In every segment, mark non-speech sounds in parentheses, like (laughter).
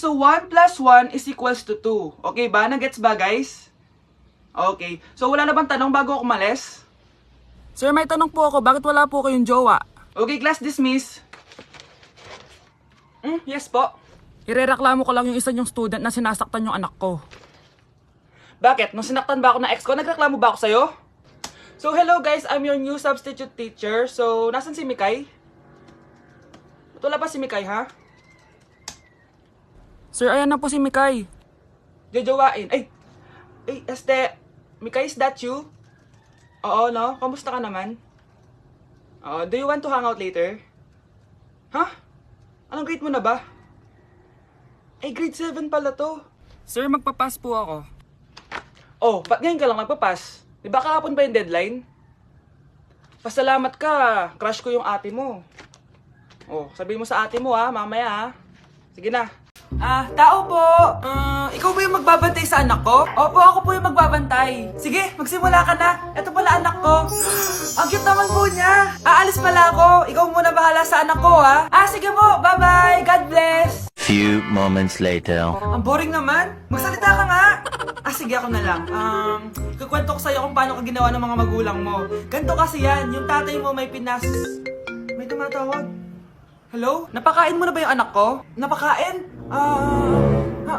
So 1 plus 1 is equals to 2. Okay ba? Nagets ba guys? Okay. So wala na bang tanong bago ako umalis? Sir, may tanong po ako, bakit wala po kayong jowa? Okay, class dismiss. Hmm, yes po. Irereklamo ko lang yung isa yung student na sinasaktan yung anak ko. Bakit? Nung sinaktan ba ako ng ex ko, nagreklamo ba ako sa'yo? So, hello guys, I'm your new substitute teacher. So, nasan si Mikay? Ba't wala pa si Mikay, ha? Sir, ayan na po si Mikay. Jojowain. Ay! Ay, este, Mikay, is that you? Oo, no? Kamusta ka naman? Oo, do you want to hang out later? Ha? Anong grade mo na ba? Ay, grade 7 pala to. Sir, magpapas po ako. Oh, ba't ngayon ka lang nagpapas? Di ba kahapon pa yung deadline? Pasalamat ka, crush ko yung ate mo. Oh, sabihin mo sa ate mo ha, mamaya ha. Sige na. Ah, tao po! Ah, ikaw ba yung magbabantay sa anak ko? Opo, ako po yung magbabantay. Sige, magsimula ka na. Ito pala anak ko. Ang cute naman po niya. Aalis pala ako. Ikaw muna bahala sa anak ko ha. Ah, sige po. Bye-bye. God bless. Few moments later. Ang boring naman. Magsalita ka nga. Ah, sige ako na lang. Um, kukwento ko sa'yo kung paano ka ginawa ng mga magulang mo. Ganto kasi yan, yung tatay mo may pinas... May tumatawag. Hello? Napakain mo na ba yung anak ko? Napakain? Ah... ha?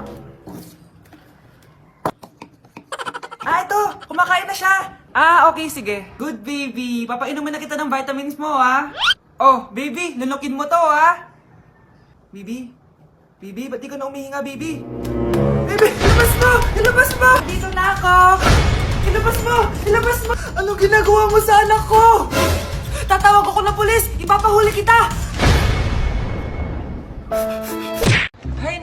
Ah, ito! Kumakain na siya! Ah, okay, sige. Good baby. Papainumin na kita ng vitamins mo, ha? Oh, baby, lunukin mo to, ha? Baby? Baby, ba't di ka na umihinga, baby? Baby, ilabas mo! Ilabas mo! Dito na ako! Ilabas mo! Ilabas mo! Anong ginagawa mo sa anak ko? Tatawag ako ng pulis! Ipapahuli kita!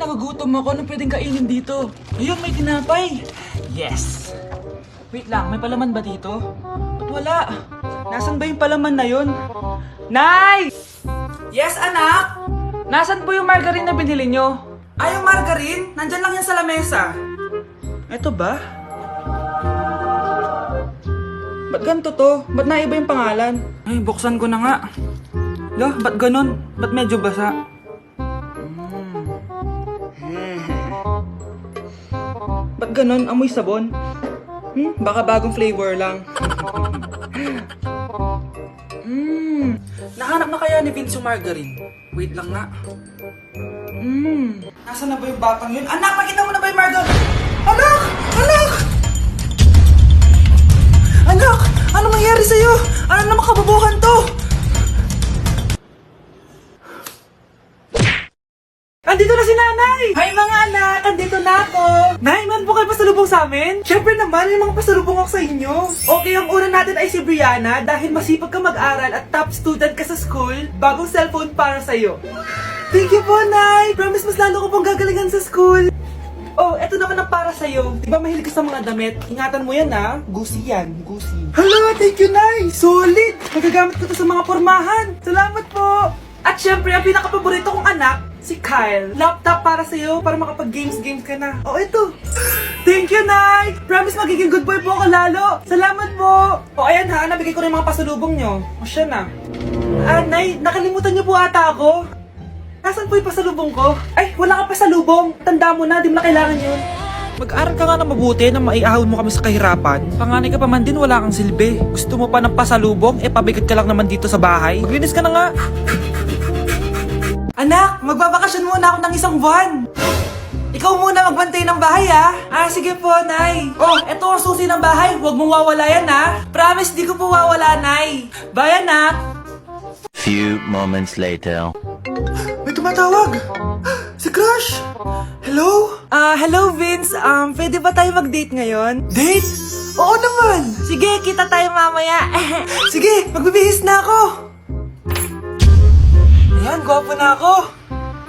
Nagugutom ako. Anong pwedeng kainin dito? Ayun, may tinapay. Yes! Wait lang, may palaman ba dito? Ba't wala? Nasaan ba yung palaman na yun? Nay! Yes, anak! Nasaan po yung margarine na binili nyo? Ay, yung margarine? Nandyan lang yan sa lamesa. Eto ba? Ba't ganito to? Ba't naiba yung pangalan? Ay, buksan ko na nga. Lo, ba't ganun? Ba't medyo basa? Mm. Ba't ganun? Amoy sabon? Hmm, baka bagong flavor lang. Mmm. Nahanap na kaya ni Vince yung margarine? Wait lang nga. Mmm. Nasaan na ba yung batang yun? Anak, nakita mo na ba yung margarine? Anak! Anak! Anak! Ano mangyari sa'yo? Ano naman kababuhan to? Pasalubong sa amin? Siyempre naman, may mga pasalubong ako sa inyo. Okay, ang una natin ay si Brianna dahil masipag ka mag-aral at top student ka sa school, bagong cellphone para sa'yo. Thank you po, Nay! Promise mas lalo ko pong gagalingan sa school. Oh, eto naman ang para sa'yo. Di ba mahilig ka sa mga damit? Ingatan mo yan ha. Gusi yan, gusi. Hala, thank you, Nay! Solid! Magagamit ko to sa mga pormahan. Salamat po! At syempre, ang pinaka-paborito kong anak, si Kyle. Laptop para sa'yo, para makapag-games-games ka na. Oh, ito. Thank you, Nay! Promise magiging good boy po ako lalo. Salamat po! O, ayan ha, nabigay ko na yung mga pasalubong nyo. O, siya na. Ah, Nay, nakalimutan niyo po ata ako. Nasaan po yung pasalubong ko? Ay, wala ka pasalubong. Tanda mo na, di mo na kailangan yun. Mag-aral ka nga na mabuti na maiahon mo kami sa kahirapan. Panganay ka pa man din, wala kang silbi. Gusto mo pa ng pasalubong, eh pabigat ka lang naman dito sa bahay. Maglinis ka na nga. Anak, magbabakasyon muna ako ng isang buwan. Ikaw muna magbantay ng bahay, ah. Ah, sige po, Nay. Oh, eto ang susi ng bahay. Huwag mong wawala yan, ah. Promise, di ko po wawala, Nay. Bye, anak. Few moments later. May tumatawag! Si Crush! Hello? Ah, hello Vince. Um, pwede ba tayo mag-date ngayon? Date? Oo naman! Sige, kita tayo mamaya. (laughs) Sige, magbibihis na ako! Ayan, gwapo na ako.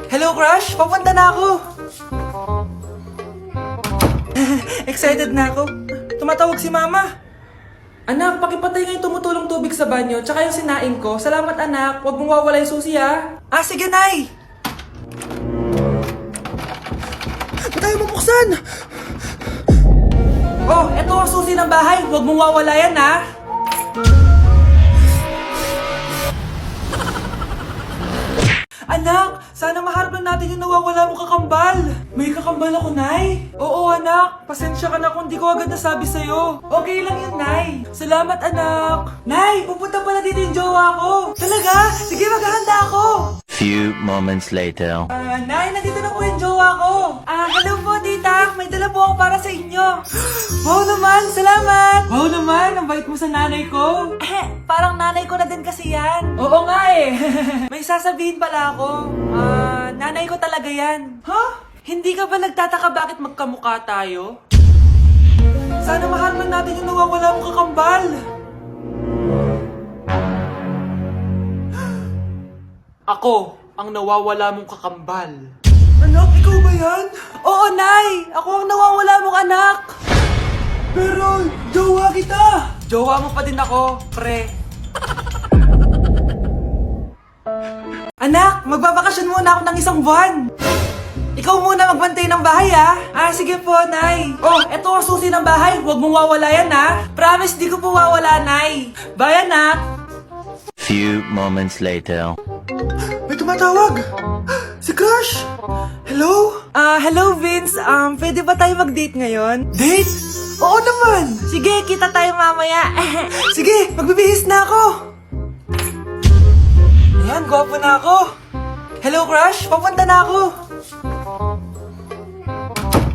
Hello, Crush. Papunta na ako. (laughs) Excited na ako. Tumatawag si Mama. Anak, pakipatay nga yung tumutulong tubig sa banyo, tsaka yung sinaing ko. Salamat anak, huwag mong wawala yung susi ha. Ah, sige nay! Ba't tayo mabuksan? Oh, eto ang susi ng bahay, huwag mong wawala yan ha. Anak, Sana maharap lang natin yung nawawala mong kakambal. May kakambal ako, Nay. Oo, anak. Pasensya ka na kung di ko agad nasabi sa'yo. Okay lang yun, Nay. Salamat, anak. Nay, pupunta pala dito yung jowa ko. Talaga? Sige, maghahanda ako. Few moments later. Ah, Nay, nandito na po yung jowa ko. Ah, hello Wow naman, salamat. Wow naman, ang bait mo sa nanay ko. parang nanay ko na din kasi yan. Oo nga eh. (laughs) May sasabihin pala ako. Ah, nanay ko talaga yan. Ha? Hindi ka ba nagtataka bakit magkamukha tayo? Sana mahal man natin yung nawawala mong kakambal. (gasps) Ako, ang nawawala mong kakambal. Anak, ikaw ba yan? Oo, Nay! Ako ang nawawala mong anak! Pero, jowa kita! Jowa mo pa din ako, pre. anak, magbabakasyon muna ako ng isang buwan. Ikaw muna magbantay ng bahay, ha? Ah, sige po, Nay. Oh, eto ang susi ng bahay. Huwag mong wawala yan, ha? Promise, di ko po wawala, Nay. Bye, anak. Few moments later. May tumatawag! Si Crush! Hello? Ah, hello Vince. Um, pwede ba tayo mag-date ngayon? Date? Oo naman! Sige, kita tayo mamaya. (laughs) Sige, magbibihis na ako! Ayan, gwapo na ako. Hello, Crush. Papunta na ako.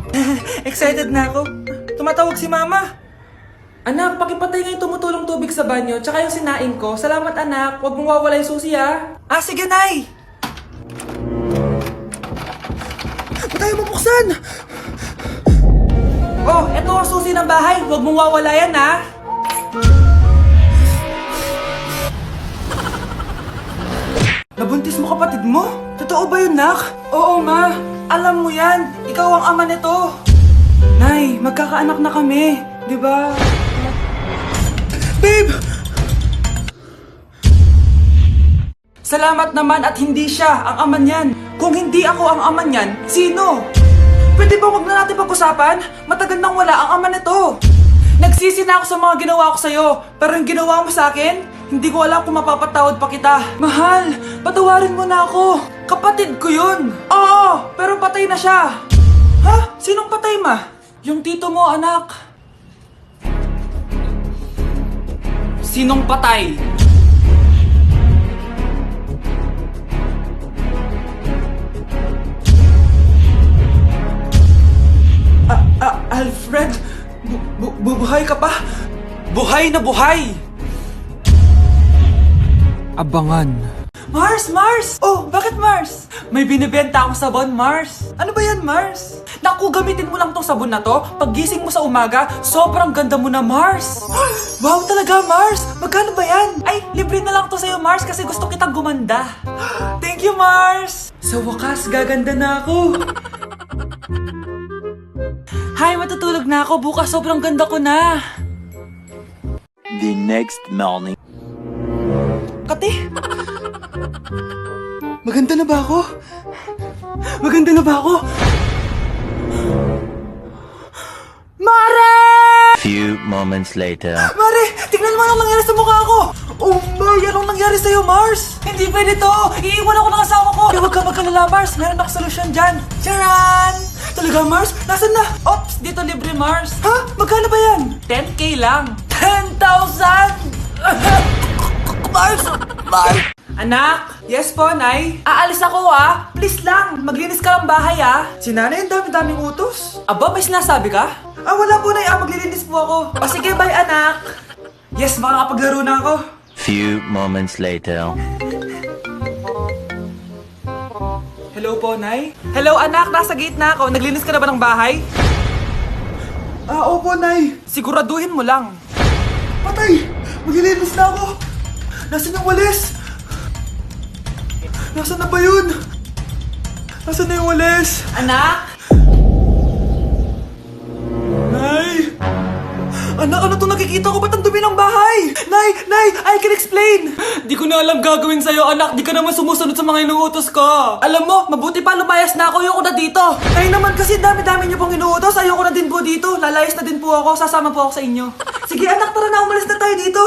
(laughs) Excited na ako. Tumatawag si Mama. Anak, pakipatay nga yung tumutulong tubig sa banyo, tsaka yung sinain ko. Salamat anak, huwag mong wawala yung susi ha. Ah, sige nay! Ba't tayo mabuksan? Oh, eto ang susi ng bahay, huwag mong wawala yan ha. Nabuntis mo kapatid mo? Totoo ba yun, Nak? Oo, Ma. Alam mo yan. Ikaw ang ama nito. Nay, magkakaanak na kami. Di ba? Babe! Salamat naman at hindi siya ang ama niyan. Kung hindi ako ang ama niyan, sino? Pwede ba wag na natin pag-usapan? Matagal nang wala ang ama nito. Nagsisi na ako sa mga ginawa ko sa'yo, pero yung ginawa mo sa akin, hindi ko alam kung mapapatawad pa kita. Mahal, patawarin mo na ako. Kapatid ko yun. Oo, pero patay na siya. Ha? Sinong patay ma? Yung tito mo, anak. Sinong patay? Alfred? Bu- bu- bubuhay ka pa? Buhay na buhay! Abangan. Mars! Mars! Oh, bakit Mars? May binibenta akong sabon, Mars. Ano ba yan, Mars? Naku, gamitin mo lang tong sabon na to. Paggising mo sa umaga, sobrang ganda mo na, Mars. (gasps) Wow, talaga, Mars! Magkano ba yan? Ay, libre na lang to sa'yo, Mars, kasi gusto kitang gumanda. (gasps) Thank you, Mars! Sa wakas, gaganda na ako. (laughs) Hay, matutulog na ako. Bukas, sobrang ganda ko na. The next morning. Kati! Maganda na ba ako? Maganda na ba ako? Mare! Few moments later. Mare! Tignan mo anong nangyari sa mukha ko! Oh my! Anong nangyari sa'yo, Mars? Hindi pwede to! Iiwan ako ng asawa ko! Huwag ka magkalala, Mars! Meron ako solusyon dyan! Charan! Talaga, Mars? Nasaan na? Ops! Dito libre, Mars! Ha? Magkano ba yan? 10k lang! 10,000! (laughs) Mars! Mars! Anak! Yes po, Nay? Aalis ako, ah! Please lang! Maglinis ka ng bahay, ah! Si nanay, ang dami-daming utos. Aba, may sinasabi ka? Ah, wala po, Nay. Ah, maglilinis po ako. O sige, bye, anak! Yes, makakapaglaro na ako. Few moments later. Po, Nay? Hello, anak. Nasa gate na ako. Naglinis ka na ba ng bahay? Ah, opo, Nay. Siguraduhin mo lang. Patay! Maglilinis na ako! Nasaan yung walis? Nasaan na ba yun? Nasaan na yung walis? Anak? Nay! Anak, ano to nakikita ko? Ba't ang? Nay! Nay! I can explain! Di ko na alam gagawin sa'yo, anak. Di ka naman sumusunod sa mga inuutos ko. Alam mo, mabuti pa lumayas na ako. Ayoko na dito. Nay naman kasi dami-dami niyo pong inuutos. Ayoko na din po dito. Lalayas na din po ako. Sasama po ako sa inyo. Sige anak, tara na. Umalis na tayo dito.